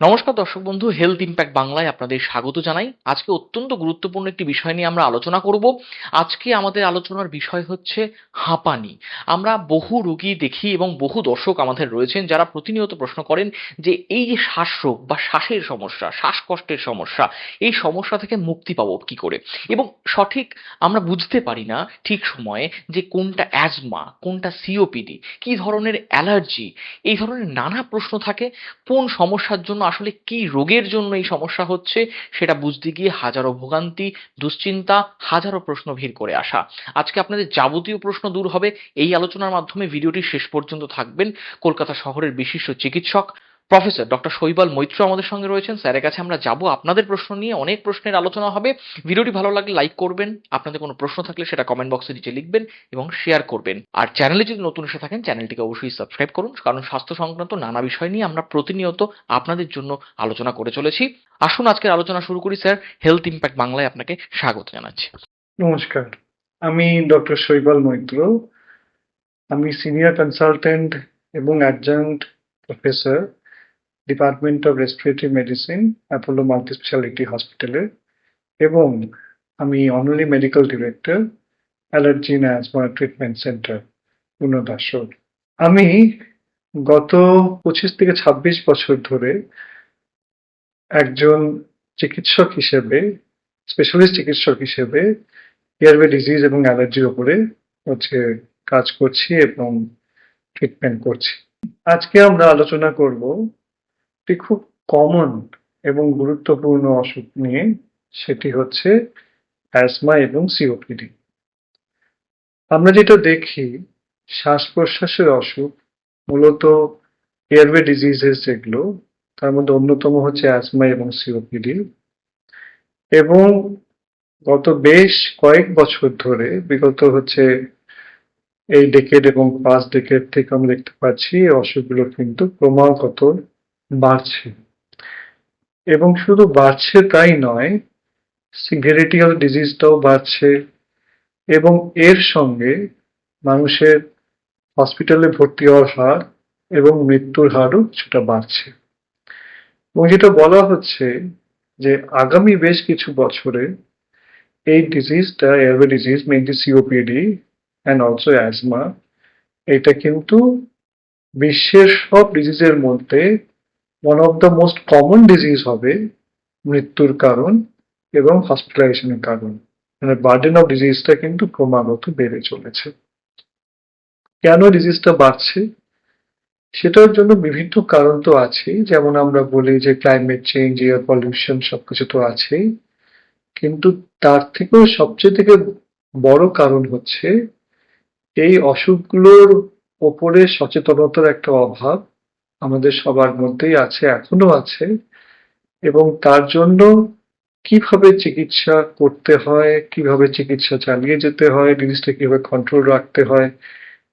নমস্কার দর্শক বন্ধু হেলথ ইম্প্যাক্ট বাংলায় আপনাদের স্বাগত জানাই। আজকে অত্যন্ত গুরুত্বপূর্ণ একটি বিষয় নিয়ে আমরা আলোচনা করব। আজকে আমাদের আলোচনার বিষয় হচ্ছে হাঁপানি। আমরা বহু রোগী দেখি এবং বহু দর্শক আমাদের রয়েছেন যারা প্রতিনিয়ত প্রশ্ন করেন যে এই যে শ্বাসরোগ বা শ্বাসের সমস্যা, শ্বাসকষ্টের সমস্যা, এই সমস্যা থেকে মুক্তি পাবো কি করে? এবং সঠিক আমরা বুঝতে পারি না ঠিক সময়ে যে কোনটা অ্যাজমা, কোনটা সিওপিডি কি ধরনের অ্যালার্জি, এই ধরনের নানা প্রশ্ন থাকে। কোন সমস্যার জন্য আসলে কি রোগের জন্য এই সমস্যা হচ্ছে সেটা বুঝতে গিয়ে হাজারো ভোগান্তি, দুশ্চিন্তা, হাজারো প্রশ্ন ভিড় করে আসা। আজকে আপনাদের যাবতীয় প্রশ্ন দূর হবে। এই আলোচনার মাধ্যমে ভিডিওটি শেষ পর্যন্ত থাকবেন। কলকাতা শহরের বিশিষ্ট চিকিৎসক প্রফেসর ডক্টর শৈবাল মৈত্র আমাদের সঙ্গে রয়েছেন। স্যারের কাছে আমরা যাব। আপনাদের প্রশ্ন নিয়ে অনেক প্রশ্নের আলোচনা হবে। ভিডিওটি ভালো লাগলে লাইক করবেন। আপনাদের কোনো প্রশ্ন থাকলে সেটা কমেন্ট বক্সে নিচে লিখবেন এবং শেয়ার করবেন। আর চ্যানেলে যদি নতুন এসে থাকেন চ্যানেলটিকে অবশ্যই সাবস্ক্রাইব করুন। কারণ স্বাস্থ্য সংক্রান্ত নানা বিষয় নিয়ে আমরা প্রতিনিয়ত আপনাদের জন্য আলোচনা করে চলেছি। আসুন, আজকের আলোচনা শুরু করি। স্যার হেলথ ইম্প্যাক্ট বাংলায় আপনাকে স্বাগত জানাচ্ছি। নমস্কার। আমি ডক্টর শৈবাল মৈত্র। আমি সিনিয়র কনসালটেন্ট এবং adjunct professor department of respiratory medicine Apollo multi speciality হসপিটালে এবং আমি honorary medical director allergy and asthma treatment centre পুনদাসর আমি গত পঁচিশ থেকে ছাব্বিশ বছর ধরে একজন চিকিৎসক হিসেবে স্পেশালিস্ট চিকিৎসক হিসেবে এয়ারওয়ে ডিজিজ এবং অ্যালার্জির ওপরে হচ্ছে কাজ করছি এবং ট্রিটমেন্ট করছি। আজকে আমরা আলোচনা করব একটি খুব কমন এবং গুরুত্বপূর্ণ অসুখ নিয়ে সেটি হচ্ছে অ্যাজমা এবং সিওপিডি আমরা যেটা দেখি শ্বাস প্রশ্বাসের অসুখ, মূলত এয়ারওয়ে ডিজিজেস যেগুলো, তার মধ্যে অন্যতম হচ্ছে অ্যাজমা এবং সিওপিডি এবং গত বেশ কয়েক বছর ধরে, বিগত হচ্ছে এই ডেকেড এবং পাঁচ ডেকেড থেকে আমরা দেখতে পাচ্ছি অসুখগুলো কিন্তু ক্রমাগত বাড়ছে। এবং শুধু বাড়ছে তাই নয় সিভিরিটি অফ ডিজিজটাও বাড়ছে এবং এর সঙ্গে মানুষের হসপিটালে ভর্তি হওয়ার হার এবং মৃত্যুর হারও কিছুটা বাড়ছে। এবং যেটা বলা হচ্ছে যে আগামী বেশ কিছু বছরে এই ডিজিজটা airway disease mainly COPD and also asthma এটা কিন্তু বিশ্বের সব ডিজিজের মধ্যে one of the most common disease হবে মৃত্যুর কারণ এবং হসপিটালাইজেশনের কারণ। মানে বার্ডেন অফ ডিজিজটা কিন্তু ক্রমাগত বেড়ে চলেছে। কেন ডিজিজটা বাড়ছে? সেটার জন্য বিভিন্ন কারণ তো আছেই যেমন আমরা বলি যে ক্লাইমেট চেঞ্জ এয়ার পলিউশন সবকিছু তো আছেই। কিন্তু তার থেকেও সবচেয়ে থেকে বড় কারণ হচ্ছে এই অসুখগুলোর ওপরে সচেতনতার একটা অভাব। আমাদের সবার মধ্যেই আছে এখনও আছে। এবং তার জন্য কীভাবে চিকিৎসা করতে হয়, কীভাবে চিকিৎসা চালিয়ে যেতে হয়, জিনিসটা কীভাবে কন্ট্রোল রাখতে হয়,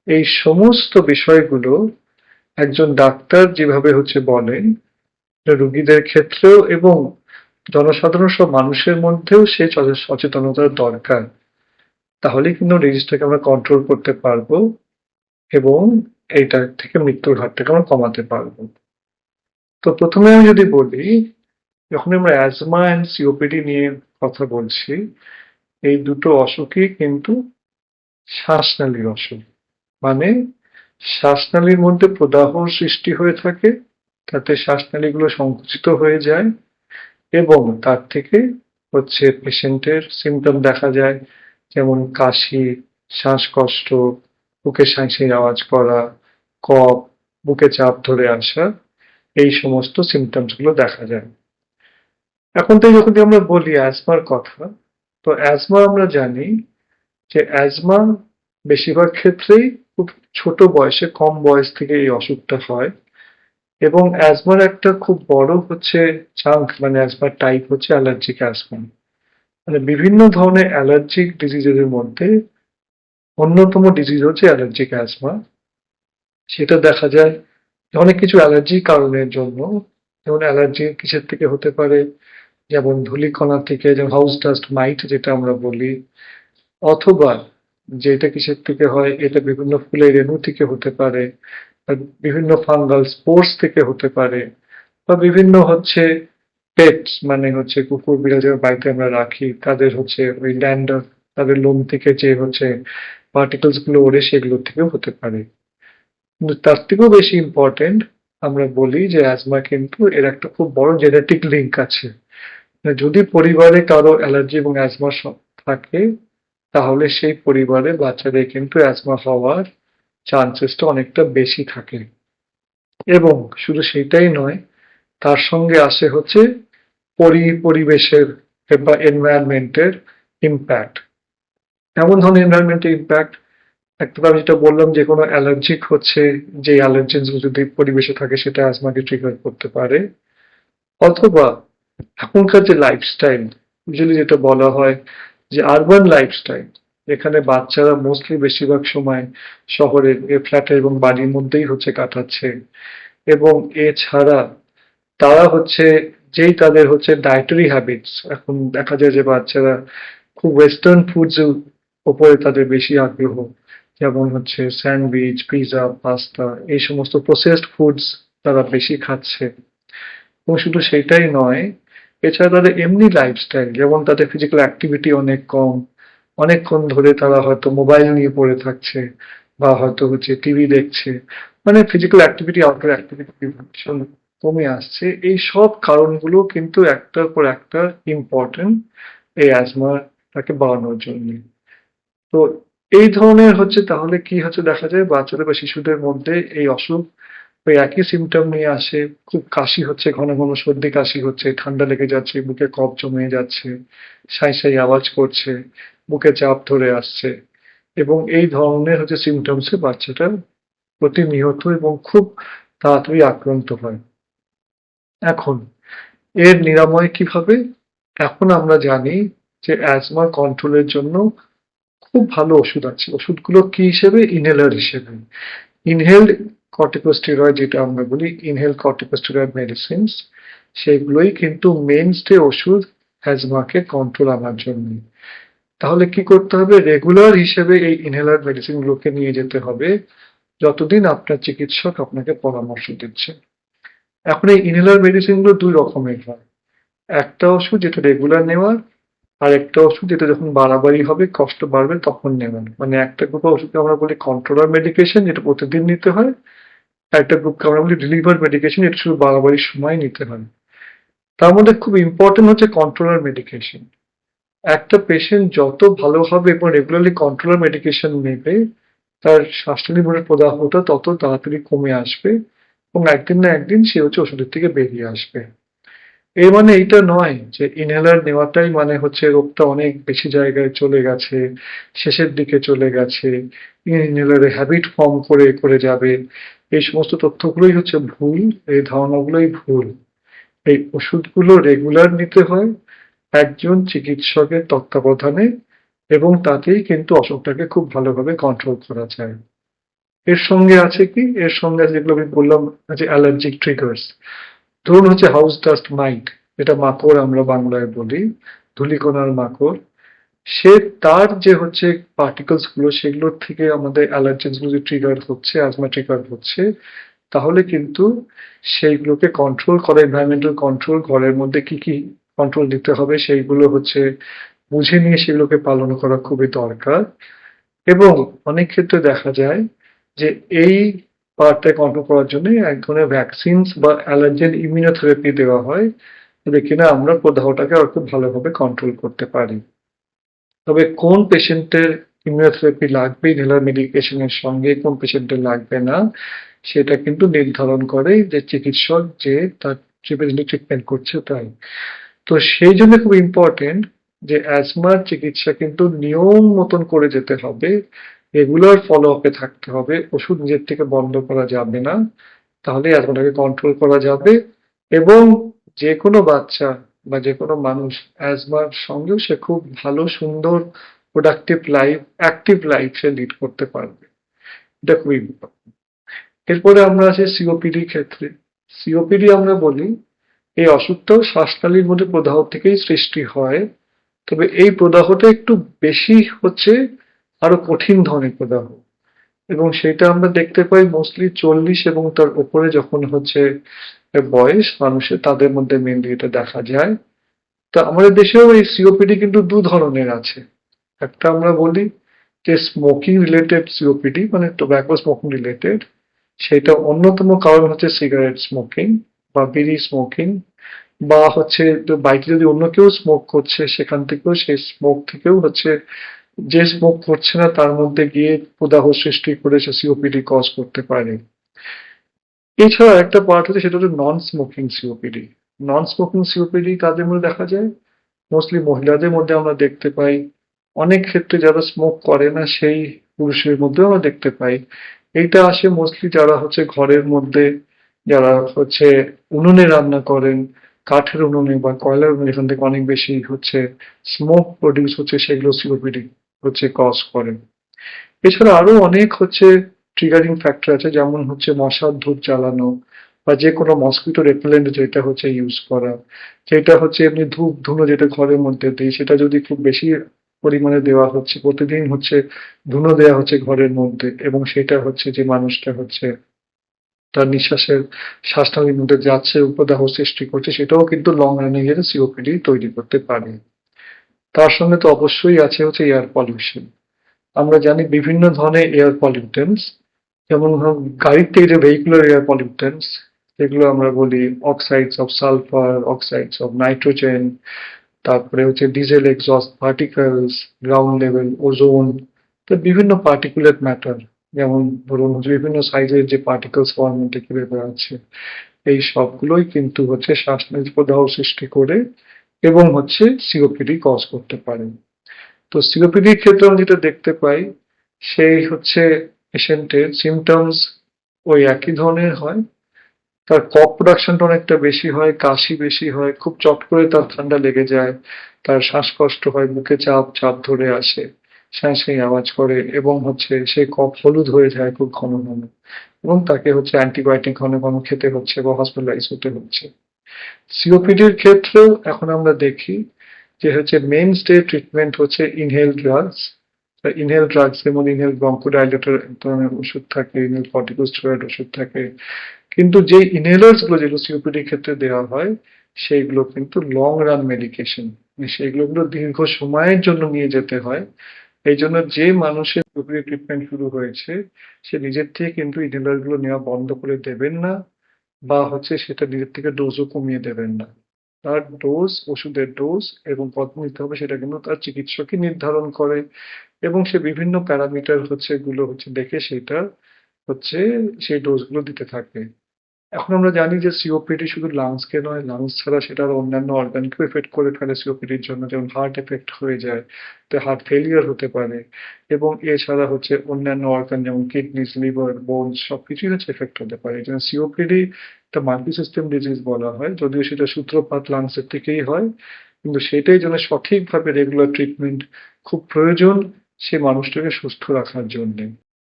এই সমস্ত বিষয়গুলো একজন ডাক্তার যেভাবে হচ্ছে বলেন রুগীদের ক্ষেত্রেও এবং জনসাধারণ সব মানুষের মধ্যেও সে সচেতনতার দরকার। তাহলে কিন্তু ডিজিজটাকে আমরা কন্ট্রোল করতে পারব। এবং এইটা থেকে মৃত্যুর হারটাকে আমরা কমাতে পারব। তো প্রথমে আমি যদি বলি, যখন আমরা অ্যাজমা অ্যান্ড সিওপিডি নিয়ে কথা বলছি, এই দুটো অসুখই কিন্তু শ্বাসনালীর অসুখ। মানে শ্বাসনালীর মধ্যে প্রদাহ সৃষ্টি হয়ে থাকে, তাতে শ্বাসনালীগুলো সংকুচিত হয়ে যায় এবং তার থেকে হচ্ছে পেশেন্টের সিমটম দেখা যায়, যেমন কাশি, শ্বাসকষ্ট বুকে শাঁসির আওয়াজ করা, কফ, বুকে চাপ ধরে আসা, এই সমস্ত সিমটমসগুলো দেখা যায়। এখন তো যখন আমরা বলি অ্যাজমার কথা, তো অ্যাজমা আমরা জানি যে অ্যাজমা বেশিরভাগ ক্ষেত্রেই খুব ছোট বয়সে, কম বয়স থেকে এই অসুখটা হয় এবং অ্যাজমার একটা খুব বড় হচ্ছে চাঙ্ক মানে অ্যাজমার টাইপ হচ্ছে অ্যালার্জিক অ্যাজমা মানে বিভিন্ন ধরনের অ্যালার্জিক ডিজিজের মধ্যে অন্যতম ডিজিজ হচ্ছে অ্যালার্জিক অ্যাজমা সেটা দেখা যায় অনেক কিছু অ্যালার্জি কারণের জন্য। যেমন অ্যালার্জি কিসের থেকে হতে পারে? যেমন ধূলিকণা থেকে, যেমন হাউস ডাস্ট মাইট যেটা আমরা বলি। অথবা যেটা কিসের থেকে হয়, এটা বিভিন্ন ফুলের রেণু থেকে হতে পারে বিভিন্ন ফাঙ্গাল স্পোর্টস থেকে হতে পারে বা বিভিন্ন হচ্ছে পেটস মানে হচ্ছে কুকুর বিড়াল যারা বাড়িতে আমরা রাখি, তাদের হচ্ছে ওই ল্যান্ডার তাদের লোম থেকে যে হচ্ছে পার্টিকেলসগুলো ওড়ে সেগুলো থেকেও হতে পারে। কিন্তু তার থেকেও বেশি ইম্পর্টেন্ট আমরা বলি যে অ্যাজমা কিন্তু এর একটা খুব বড় জেনেটিক লিঙ্ক আছে। যদি পরিবারে কারও অ্যালার্জি এবং অ্যাজমা থাকে, তাহলে সেই পরিবারে বাচ্চাদের কিন্তু অ্যাজমা হওয়ার চান্সেসটা অনেকটা বেশি থাকে। এবং শুধু সেটাই নয়, তার সঙ্গে আসে হচ্ছে পরি পরিবেশের বা এনভায়রনমেন্টের ইম্প্যাক্ট এমন ধরনের এনভায়রনমেন্টের ইম্প্যাক্ট একটা আমি যেটা বললাম যে কোনো অ্যালার্জিক হচ্ছে, যে অ্যালার্জেন্স যদি পরিবেশে থাকে, সেটা অ্যাজমাকে ট্রিগার করতে পারে। অথবা এখনকার যে লাইফস্টাইল ইউজুয়ালি যেটা বলা হয় যে আরবান লাইফস্টাইল এখানে বাচ্চারা মোস্টলি বেশিরভাগ সময় শহরের ফ্ল্যাটে এবং বাড়ির মধ্যেই হচ্ছে কাটাচ্ছে। এবং এছাড়া তারা হচ্ছে, যেই তাদের হচ্ছে ডায়েটারি হ্যাবিটস এখন দেখা যায় যে বাচ্চারা খুব ওয়েস্টার্ন ফুডস উপরে তাদের বেশি আগ্রহ, যেমন হচ্ছে স্যান্ডউইচ পিৎজা পাস্তা, এই সমস্ত প্রসেসড ফুডস তারা বেশি খাচ্ছে। এবং শুধু সেটাই নয়, এছাড়া তাদের এমনি লাইফস্টাইল যেমন তাদের ফিজিক্যাল অ্যাক্টিভিটি অনেক কম, অনেকক্ষণ ধরে তারা হয়তো মোবাইল নিয়ে পড়ে থাকছে বা হয়তো হচ্ছে টিভি দেখছে মানে ফিজিক্যাল অ্যাক্টিভিটি আউটডোর অ্যাক্টিভিটি ভীষণ কমে আসছে। এই সব কারণগুলো কিন্তু একটার পর একটা ইম্পর্টেন্ট এই অ্যাজমাটাকে বাড়ানোর জন্য। তো এই ধরনের হচ্ছে তাহলে কি হচ্ছে দেখা যায় বাচ্চাদের বা শিশুদের মধ্যে এই অসুখ ওই একই সিমটম নিয়ে আসে, খুব কাশি হচ্ছে, ঘন ঘন সর্দি কাশি হচ্ছে, ঠান্ডা লেগে যাচ্ছে, বুকে কফ জমে যাচ্ছে, সাই সাই আওয়াজ করছে, বুকে চাপ ধরে আসছে এবং এই ধরনের হচ্ছে সিমটমসে বাচ্চাটা প্রতিনিয়ত এবং খুব তাড়াতাড়ি আক্রান্ত হয়। এখন, এর নিরাময় কীভাবে? এখন আমরা জানি যে অ্যাজমা কন্ট্রোলের জন্য খুব ভালো ওষুধ আছে। ওষুধগুলো কি হিসেবে? ইনহেলার হিসেবে। ইনহেলড কর্টিকোস্টেরয়েড যেটা আমরা বলি ইনহেল কর্টিকোস্টেরয়েড মেডিসিনস সেগুলোই কিন্তু মেনস্টে ওষুধ হ্যাজমাকে কন্ট্রোল আনার জন্য। তাহলে কি করতে হবে? রেগুলার হিসেবে এই ইনহেলার মেডিসিনগুলোকে নিয়ে যেতে হবে, যতদিন আপনার চিকিৎসক আপনাকে পরামর্শ দিচ্ছে। এখন এই ইনহেলার মেডিসিনগুলো দুই রকমের হয়। একটা ওষুধ যেটা রেগুলার নেওয়ার আর একটা ওষুধ যেটা যখন বাড়াবাড়ি হবে, কষ্ট বাড়বে, তখন নেবেন। মানে একটা গ্রুপ ওষুধকে আমরা বলি কন্ট্রোলার মেডিকেশন যেটা প্রতিদিন নিতে হয়। একটা গ্রুপকে আমরা বলি রিলিভার মেডিকেশন এটা শুধু বাড়াবাড়ির সময় নিতে হয়। তার মধ্যে খুব ইম্পর্টেন্ট হচ্ছে কন্ট্রোলার মেডিকেশন একটা পেশেন্ট যত ভালো হবে এবং রেগুলারলি কন্ট্রোলার মেডিকেশন নেবে, তার শ্বাসনালীর প্রদাহটা তত তাড়াতাড়ি কমে আসবে এবং একদিন না একদিন সে হচ্ছে ওষুধের থেকে বেরিয়ে আসবে। এর মানে এইটা নয় যে ইনহেলার নেওয়াটাই মানে হচ্ছে রোগটা অনেক বেশি জায়গায় চলে গেছে, শেষের দিকে চলে গেছে ইনহেলারে হ্যাবিট ফর্ম করে করে যাবে। এই সমস্ত তথ্যগুলোই হচ্ছে ভুল, এই ধারণাগুলোই ভুল। এই ওষুধগুলো রেগুলার নিতে হয় একজন চিকিৎসকের তত্ত্বাবধানে এবং তাতেই কিন্তু অসুখটাকে খুব ভালোভাবে কন্ট্রোল করা যায়। এর সঙ্গে আছে কি? এর সঙ্গে যেগুলো আমি বললাম, যে অ্যালার্জিক ট্রিগার্স ধরুন হচ্ছে হাউস ডাস্ট মাইট যেটা মাকড় আমরা বাংলায় বলি, ধুলিকোনার মাকড়, সে তার যে হচ্ছে পার্টিকেলসগুলো, সেগুলোর থেকে আমাদের অ্যালার্জেন্সগুলো যে ট্রিগার হচ্ছে আজমা ট্রিগার হচ্ছে, তাহলে কিন্তু সেইগুলোকে কন্ট্রোল করা এনভায়রনমেন্টাল কন্ট্রোল ঘরের মধ্যে কি কি কন্ট্রোল দিতে হবে, সেইগুলো হচ্ছে বুঝে নিয়ে সেগুলোকে পালন করা খুবই দরকার। এবং অনেক ক্ষেত্রে দেখা যায় যে এই পার্টটা কন্ট্রোল করার জন্য এক ধরনের ভ্যাকসিনস বা অ্যালার্জেন ইমিউনোথেরাপি দেওয়া হয়, যাতে কিনা আমরা প্রদাহটাকে আর খুব ভালোভাবে কন্ট্রোল করতে পারি। তবে কোন পেশেন্টের ইমিউনোথেরাপি লাগবে ইনহেলার মেডিকেশনের সঙ্গে কোন পেশেন্টের লাগবে না, সেটা কিন্তু নির্ধারণ করে যে চিকিৎসক যে তার যে পেশেন্টের ট্রিটমেন্ট করছে তাই। তো সেই জন্য খুব ইম্পর্টেন্ট যে অ্যাজমার চিকিৎসা কিন্তু নিয়ম মতন করে যেতে হবে রেগুলার ফলো আপে থাকতে হবে। ওষুধ নিজের থেকে বন্ধ করা যাবে না। তাহলে অ্যাজমাটাকে কন্ট্রোল করা যাবে এবং যে কোনো বাচ্চা বা যে কোনো মানুষ অ্যাজমার সঙ্গেও সে খুব ভালো, সুন্দর প্রোডাক্টিভ লাইফ অ্যাক্টিভ লাইফ সে লিড করতে পারবে। এটা খুবই এরপরে আমরা আছি সিওপিডি ক্ষেত্রে। সিওপিডি আমরা বলি, এই অসুখটাও শ্বাসনালীর মধ্যে প্রদাহ থেকেই সৃষ্টি হয়। তবে এই প্রদাহটা একটু বেশি হচ্ছে আরও কঠিন ধরনের প্রদাহ। এবং সেটা আমরা দেখতে পাই মোস্টলি চল্লিশ এবং তার উপরে যখন হচ্ছে বয়স, মানুষের তাদের মধ্যে মেনলি এটা দেখা যায়। তা আমাদের দেশেও এই সিওপিডি কিন্তু দু ধরনের আছে। একটা আমরা বলি যে স্মোকিং রিলেটেড সিওপিডি মানে টোব্যাকো স্মোকিং রিলেটেড সেটা অন্যতম কারণ হচ্ছে সিগারেট স্মোকিং বা বিড়ি স্মোকিং বা হচ্ছে বাইকে যদি অন্য কেউ স্মোক করছে, সেখান থেকেও সেই স্মোক থেকেও হচ্ছে যে স্মোক করছে না, তার মধ্যে গিয়ে প্রদাহ সৃষ্টি করে সে সিওপিডি কজ করতে পারে। এছাড়া একটা পার্ট হচ্ছে সেটা হচ্ছে non smoking COPD non smoking COPD কাদের মধ্যে দেখা যায়? মোস্টলি মহিলাদের মধ্যে আমরা দেখতে পাই। অনেক ক্ষেত্রে যারা স্মোক করে না, সেই পুরুষের মধ্যেও আমরা দেখতে পাই। এইটা আসে মোস্টলি যারা হচ্ছে ঘরের মধ্যে, যারা হচ্ছে উনুনে রান্না করেন, কাঠের উনুনে বা কয়লার উনুনে, যেখান থেকে অনেক বেশি হচ্ছে স্মোক প্রডিউস হচ্ছে, সেগুলো সিওপিডি হচ্ছে কজ করে। এছাড়া আরও অনেক হচ্ছে ট্রিগারিং ফ্যাক্টর আছে, যেমন হচ্ছে মশার ধূপ জ্বালানো বা যে কোনো মসকিটো রেপেলেন্ট যেটা হচ্ছে ইউজ করা। যেটা হচ্ছে এমনি ধূপ, ধুনো যেটা ঘরের মধ্যে দিই, সেটা যদি খুব বেশি পরিমাণে দেওয়া হচ্ছে, প্রতিদিন হচ্ছে ধুনো দেওয়া হচ্ছে ঘরের মধ্যে এবং সেটা হচ্ছে যে মানুষটা হচ্ছে তার নিঃশ্বাসের শ্বাসনালীর মধ্যে যাচ্ছে, উপদাহ সৃষ্টি করছে, সেটাও কিন্তু লং রানে গেলে সিওপিডি তৈরি করতে পারে। তার সঙ্গে তো অবশ্যই আছে হচ্ছে এয়ার পলিউশন আমরা জানি বিভিন্ন ধরনের এয়ার পলিউটেন্টস যেমন গাড়ির থেকে যে ভেহিকুলার এয়ার পলিউটেন্টস যেগুলো আমরা বলি oxides of sulphur oxides of nitrogen তারপরে হচ্ছে diesel exhaust particles ground level ozone তো বিভিন্ন পার্টিকুলেট ম্যাটার যেমন ধরুন হচ্ছে বিভিন্ন সাইজের যে পার্টিকেলস ফর্ম থেকে বের আছে এই সবগুলোই কিন্তু হচ্ছে শ্বাসনালী প্রদাহ সৃষ্টি করে এবং হচ্ছে সিওপিডি কজ করতে পারে। তো সিওপিডির ক্ষেত্রে আমি যেটা দেখতে পাই, সেই হচ্ছে পেশেন্টের সিমটমস ওই একই ধরনের হয়। তার কফ প্রোডাকশনটা অনেকটা বেশি হয়, কাশি বেশি হয়, খুব চট করে তার ঠান্ডা লেগে যায়, তার শ্বাসকষ্ট হয় বুকে চাপ চাপ ধরে আসে শ্বাস সেই আওয়াজ করে এবং হচ্ছে সে কফ হলুদ হয়ে যায় খুব ঘন ঘন। এবং তাকে হচ্ছে অ্যান্টিবায়োটিক ঘন ঘন খেতে হচ্ছে বা হসপিটালাইজ হতে হচ্ছে। সিওপিডির ক্ষেত্রেও এখন আমরা দেখি যে হচ্ছে মেন স্টে ট্রিটমেন্ট হচ্ছে ইনহেল ড্রাগস ইনহেল ড্রাগস যেমন ইনহেল ব্রঙ্কোডাইলেটর ধরনের ওষুধ থাকে ইনহেল কর্টিকোস্টেরয়েড ওষুধ থাকে। কিন্তু যে ইনহেলার্সগুলো যেগুলো সিওপিডির ক্ষেত্রে দেওয়া হয়, সেইগুলো কিন্তু লং রান মেডিকেশন সেইগুলো গুলো দীর্ঘ সময়ের জন্য নিয়ে যেতে হয়। এই জন্য যে মানুষের সিওপিডি ট্রিটমেন্ট শুরু হয়েছে, সে নিজের থেকে কিন্তু ইনহেলারগুলো নেওয়া বন্ধ করে দেবেন না। বা হচ্ছে সেটা নিজের থেকে ডোজও কমিয়ে দেবেন না। তার ডোজ ওষুধের ডোজ এবং কত নিতে হবে সেটা কিন্তু তার চিকিৎসকই নির্ধারণ করে এবং সে বিভিন্ন প্যারামিটার হচ্ছে এগুলো হচ্ছে দেখে সেটা হচ্ছে সেই ডোজগুলো দিতে থাকে। এখন আমরা জানি যে সিওপিডি শুধু লাংসকে নয় লাংস ছাড়া সেটা আরও অন্যান্য অর্গানকেও এফেক্ট করে ফেলে সিওপিডির জন্য, যেমন হার্ট এফেক্ট হয়ে যায়, তো হার্ট ফেলিয়ার হতে পারে, এবং এছাড়া হচ্ছে অন্যান্য অর্গান যেমন কিডনিস লিভার বোনস সবকিছুই হচ্ছে এফেক্ট হতে পারে। জন্য সিওপিডি একটা মাল্টি সিস্টেম ডিজিজ বলা হয়, যদিও সেটা সূত্রপাত লাংসের থেকেই হয়, কিন্তু সেটাই যেন সঠিকভাবে রেগুলার ট্রিটমেন্ট খুব প্রয়োজন সে মানুষটাকে সুস্থ রাখার জন্য।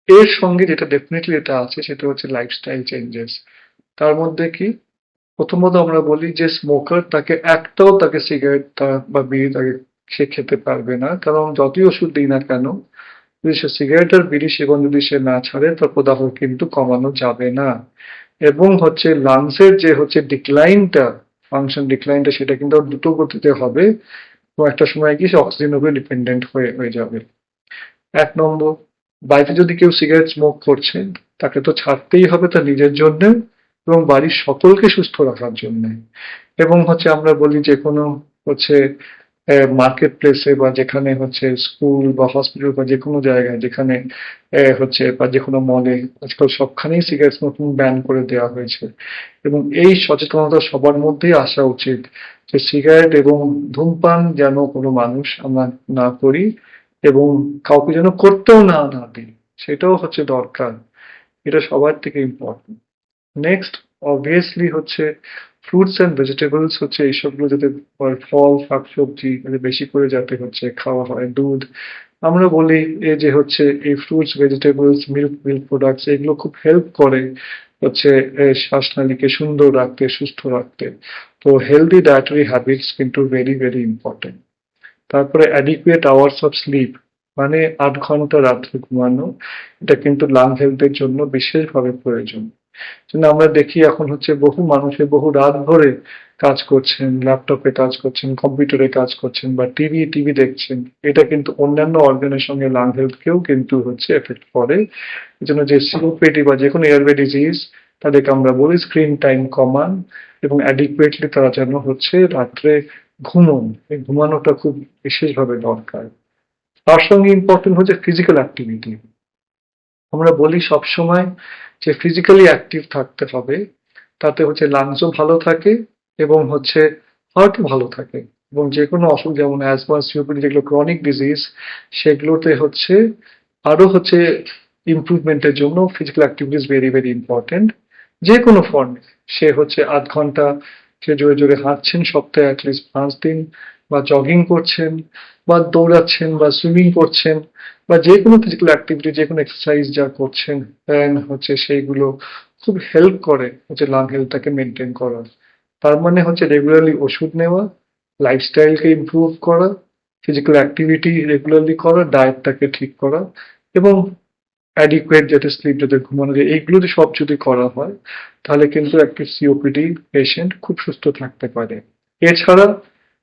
এর সঙ্গে যেটা ডেফিনেটলি এটা আছে, সেটা হচ্ছে লাইফস্টাইল চেঞ্জেস তার মধ্যে কি? প্রথমত আমরা বলি যে স্মোকার তাকে একটাও তাকে সিগারেট বা বিড়ি তাকে সে খেতে পারবে না। কারণ যতই ওষুধ দিই না কেন, যদি সে সিগারেট আর বিড়ি সেবন যদি সে না ছাড়ে, তার প্রদাহ কিন্তু কমানো যাবে না। এবং হচ্ছে লাংসের যে হচ্ছে ডিক্লাইনটা ফাংশন ডিক্লাইনটা সেটা কিন্তু দ্রুত গতিতে হবে। এবং একটা সময় গিয়ে সে অক্সিজেন উপরে ডিপেন্ডেন্ট হয়ে হয়ে যাবে। এক নম্বর, বাড়িতে যদি কেউ সিগারেট স্মোক করছে, তাকে তো ছাড়তেই হবে তার নিজের জন্য। এবং বাড়ির সকলকে সুস্থ রাখার জন্য। এবং হচ্ছে আমরা বলি যে কোনো হচ্ছে মার্কেট প্লেসে বা যেখানে হচ্ছে স্কুল বা হসপিটাল বা যে কোনো জায়গায় যেখানে হচ্ছে বা যে কোনো মলে আজকাল সবখানেই সিগারেট স্মোকিং ব্যান করে দেওয়া হয়েছে। এবং এই সচেতনতা সবার মধ্যেই আসা উচিত যে সিগারেট এবং ধূমপান যেন কোনো মানুষ আমরা না করি এবং কাউকে যেন করতেও না না দিই, সেটাও হচ্ছে দরকার। এটা সবার থেকে ইম্পর্টেন্ট নেক্সট অবভিয়াসলি হচ্ছে ফ্রুটস অ্যান্ড ভেজিটেবলস হচ্ছে এইসবগুলো যাতে ফল শাকসবজি মানে বেশি করে যাতে হচ্ছে খাওয়া হয়, দুধ। আমরা বলি এই যে হচ্ছে এই fruits vegetables milk milk products এগুলো খুব হেল্প করে হচ্ছে শ্বাসনালীকে সুন্দর রাখতে, সুস্থ রাখতে। তো হেলদি ডায়েটারি হ্যাবিটস কিন্তু ভেরি ভেরি ইম্পর্টেন্ট তারপরে অ্যাডিকুয়েট আওয়ার্স অফ স্লিপ মানে আট ঘণ্টা রাত্রে ঘুমানো, এটা কিন্তু লাং হেলথের জন্য বিশেষভাবে প্রয়োজন। আমরা দেখি এখন হচ্ছে বহু মানুষের বহু রাত ধরে কাজ করছেন ল্যাপটপে কাজ করছেন কম্পিউটারে কাজ করছেন বা টিভি টিভি দেখছেন। এটা কিন্তু অন্যান্য অর্গানের সঙ্গে লাং হেলথকেও কিন্তু হচ্ছে এফেক্ট করে। এই জন্য যে সিওপিডি বা যে কোনো এয়ারওয়ে ডিজিজ তাদেরকে আমরা বলি স্ক্রিন টাইম কমান এবং অ্যাডিকুয়েটলি তারা যেন হচ্ছে রাত্রে ঘুমন। এই ঘুমানোটা খুব বিশেষভাবে দরকার। তার সঙ্গে ইম্পর্টেন্ট হচ্ছে ফিজিক্যাল অ্যাক্টিভিটি আমরা বলি সবসময় যে ফিজিক্যালি অ্যাক্টিভ থাকতে হবে, তাতে হচ্ছে লাংসও ভালো থাকে এবং হচ্ছে হার্টও ভালো থাকে এবং যে কোনো অসুখ, যেমন অ্যাজমা সিওপিডি যেগুলো ক্রনিক ডিজিজ সেগুলোতে হচ্ছে আরও হচ্ছে ইমপ্রুভমেন্টের জন্য physical activities very very important যে কোনো ফর্মে সে হচ্ছে আধ ঘণ্টা, সে জোরে জোরে হাঁটছেন সপ্তাহে অ্যাটলিস্ট পাঁচ দিন বা জগিং করছেন, বা দৌড়াচ্ছেন, বা সুইমিং করছেন, বা যে কোনো ফিজিক্যাল অ্যাক্টিভিটি যে কোনো এক্সারসাইজ যা করছেন দেন হচ্ছে সেইগুলো খুব হেল্প করে হচ্ছে লাং হেলথটাকে মেনটেন করার। তার মানে হচ্ছে রেগুলারলি ওষুধ নেওয়া লাইফস্টাইলকে ইমপ্রুভ করা ফিজিক্যাল অ্যাক্টিভিটি রেগুলারলি করা ডায়েটটাকে ঠিক করা, এবং অ্যাডিকুয়েট যাতে স্লিপ যাতে ঘুমানো যায়, এইগুলো যদি সব যদি করা হয়, তাহলে কিন্তু একটা সিওপিডি পেশেন্ট খুব সুস্থ থাকতে পারে। এছাড়া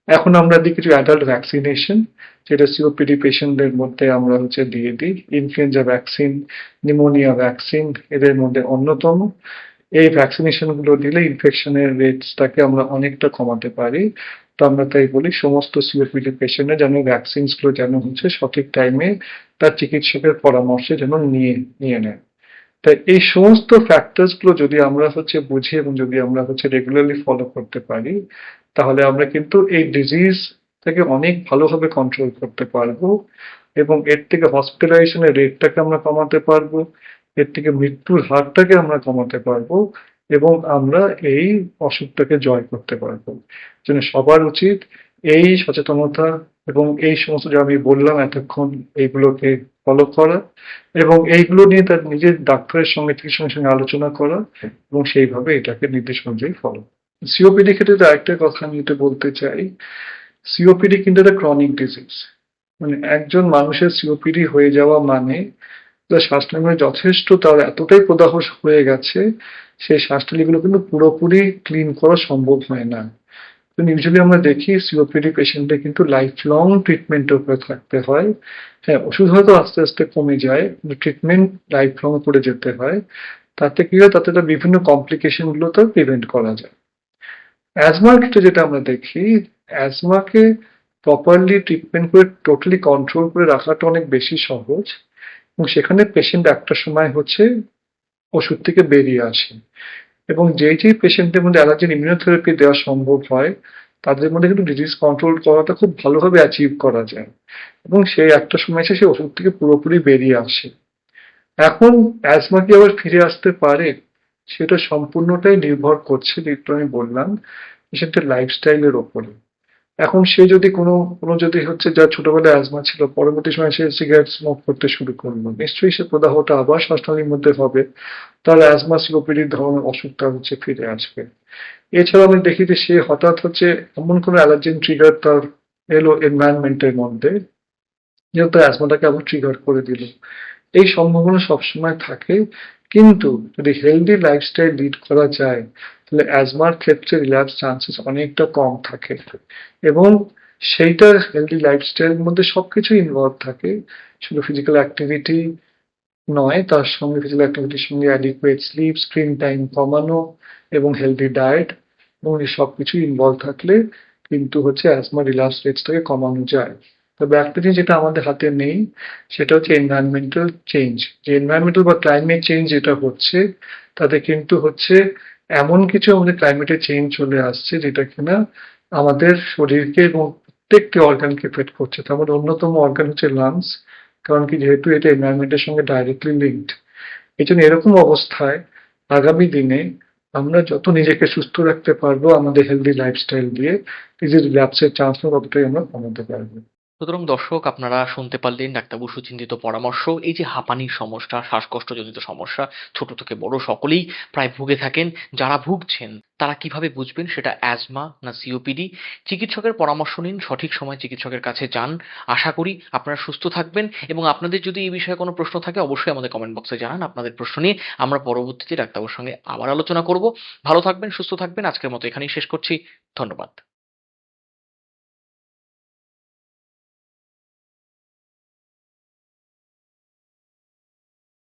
এখন আমরা দিই কিছু অ্যাডাল্ট ভ্যাকসিনেশন যেটা সিওপিডি পেশেন্টদের মধ্যে আমরা হচ্ছে দিয়ে দিই। ইনফ্লুয়েঞ্জা ভ্যাকসিন নিউমোনিয়া ভ্যাকসিন এদের মধ্যে অন্যতম। এই ভ্যাকসিনেশনগুলো দিলে ইনফেকশনের রেটসটাকে আমরা অনেকটা কমাতে পারি। তো আমরা তাই বলি, সমস্ত সিওপিডি পেশেন্টের যেন ভ্যাকসিনসগুলো যেন হচ্ছে সঠিক টাইমে তার চিকিৎসকের পরামর্শে যেন নিয়ে নিয়ে নেয় তাই এই সমস্ত ফ্যাক্টরসগুলো যদি আমরা হচ্ছে বুঝি এবং যদি আমরা হচ্ছে রেগুলারলি ফলো করতে পারি তাহলে আমরা কিন্তু এই ডিজিজ থেকে অনেক ভালোভাবে কন্ট্রোল করতে পারব এবং এর থেকে হসপিটালাইজেশনের রেটটাকে আমরা কমাতে পারব, এর থেকে মৃত্যুর হারটাকে আমরা কমাতে পারব এবং আমরা এই অসুখটাকে জয় করতে পারব। জন্য সবার উচিত এই সচেতনতা এবং এই সমস্ত যা আমি বললাম এতক্ষণ এইগুলোকে ফলো করা এবং এইগুলো নিয়ে তার নিজের ডাক্তারের সঙ্গে চিকিৎসকের সঙ্গে আলোচনা করা এবং সেইভাবে এটাকে নির্দেশ অনুযায়ী ফলো সিওপিডি ক্ষেত্রে আরেকটা কথা আমি এটা বলতে চাই। সিওপিডি কিন্তু একটা ক্রনিক ডিজিজ মানে একজন মানুষের সিওপিডি হয়ে যাওয়া মানে তার শ্বাসনালীর যথেষ্ট তার এতটাই প্রদাহ হয়ে গেছে সেই শ্বাসনালীগুলো কিন্তু পুরোপুরি ক্লিন করা সম্ভব হয় না। তো ইউজুয়ালি আমরা দেখি সিওপিডি পেশেন্টে কিন্তু লাইফ লং ট্রিটমেন্টের উপরে থাকতে হয়। হ্যাঁ ওষুধ হয়তো আস্তে আস্তে কমে যায় ট্রিটমেন্ট লাইফ লং করে যেতে হয়। তাতে কি হয়? তাতে বিভিন্ন কমপ্লিকেশনগুলো তো প্রিভেন্ট করা যায়। অ্যাজমার ক্ষেত্রে যেটা আমরা দেখি অ্যাজমাকে প্রপারলি ট্রিটমেন্ট করে টোটালি কন্ট্রোল করে রাখাটা অনেক বেশি সহজ এবং সেখানে পেশেন্ট একটা সময় হচ্ছে ওষুধ থেকে বেরিয়ে আসে। এবং যেই যেই পেশেন্টের মধ্যে অ্যালার্জিন ইমিউনোথেরাপি দেওয়া সম্ভব হয়, তাদের মধ্যে কিন্তু ডিজিজ কন্ট্রোল করাটা খুব ভালোভাবে অ্যাচিভ করা যায়। এবং সেই একটা সময় এসে সেই ওষুধ থেকে পুরোপুরি বেরিয়ে আসে। এখন অ্যাজমা কি আবার ফিরে আসতে পারে? সেটা সম্পূর্ণটাই নির্ভর করছে যেটা আমি বললাম পেশেন্টের লাইফস্টাইলের ওপরে। এখন সে যদি কোনো কোনো যদি হচ্ছে যার ছোটবেলায় অ্যাজমা ছিল, পরবর্তী সময় সে সিগারেট স্মোক করতে শুরু করল, নিশ্চয়ই সে প্রদাহটা আবার শ্বাসনালীর মধ্যে হবে, তার অ্যাজমা সিওপিডি ধরনের অসুখটা হচ্ছে ফিরে আসবে। এছাড়া আমি দেখি যে সে হঠাৎ হচ্ছে এমন কোনো অ্যালার্জেন ট্রিগার তার এলো এনভায়রনমেন্টের মধ্যে, যেহেতু অ্যাজমাটাকে আবার ট্রিগার করে দিল। এই সম্ভাবনা সবসময় থাকে কিন্তু যদি হেলদি লাইফস্টাইল লিড করা যায়, তাহলে অ্যাজমার ক্ষেত্রে রিল্যাপস চান্সেস অনেকটা কম থাকে। এবং সেইটা হেলদি লাইফস্টাইলের মধ্যে সব সবকিছু ইনভলভ থাকে। শুধু ফিজিক্যাল অ্যাক্টিভিটি নয়, তার সঙ্গে ফিজিক্যাল অ্যাক্টিভিটির সঙ্গে অ্যাডিকুয়েট স্লিপ স্ক্রিন টাইম কমানো এবং হেলদি ডায়েট এবং এই সব কিছু ইনভলভ থাকলে কিন্তু হচ্ছে অ্যাজমা রিল্যাপস রেটসটাকে কমানো যায়। একটা যেটা আমাদের হাতে নেই, সেটা হচ্ছে এনভায়রনমেন্টাল চেঞ্জ যে এনভায়রনমেন্টাল বা ক্লাইমেট চেঞ্জ যেটা হচ্ছে, তাতে কিন্তু হচ্ছে এমন কিছু আমাদের ক্লাইমেটে চেঞ্জ চলে আসছে যেটা কিনা আমাদের শরীরকে এবং প্রত্যেকটি অর্গানকে এফেক্ট করছে। তার মধ্যে অন্যতম অর্গান হচ্ছে লাংস কারণ কি যেহেতু এটা এনভায়রনমেন্টের সঙ্গে ডাইরেক্টলি লিঙ্কড এই জন্য এরকম অবস্থায় আগামী দিনে আমরা যত নিজেকে সুস্থ রাখতে পারব, আমাদের হেলদি লাইফস্টাইল দিয়ে ডিজিজ ল্যাপসের চান্স ততটাই আমরা কমাতে পারব। সুতরাং দর্শক, আপনারা শুনতে পারলেন ডাক্তারবাবু সুচিন্তিত পরামর্শ। এই যে হাঁপানির সমস্যা, শ্বাসকষ্টজনিত সমস্যা, ছোট থেকে বড় সকলেই প্রায় ভুগে থাকেন। যারা ভুগছেন, তারা কীভাবে বুঝবেন সেটা অ্যাজমা না সিওপিডি? চিকিৎসকের পরামর্শ নিন, সঠিক সময় চিকিৎসকের কাছে যান। আশা করি আপনারা সুস্থ থাকবেন এবং আপনাদের যদি এই বিষয়ে কোনো প্রশ্ন থাকে, অবশ্যই আমাদের কমেন্ট বক্সে জানান আপনাদের প্রশ্ন নিয়ে। আমরা পরবর্তীতে ডাক্তারবাবুর সঙ্গে আবার আলোচনা করব। ভালো থাকবেন, সুস্থ থাকবেন। আজকের মতো এখানেই শেষ করছি। ধন্যবাদ।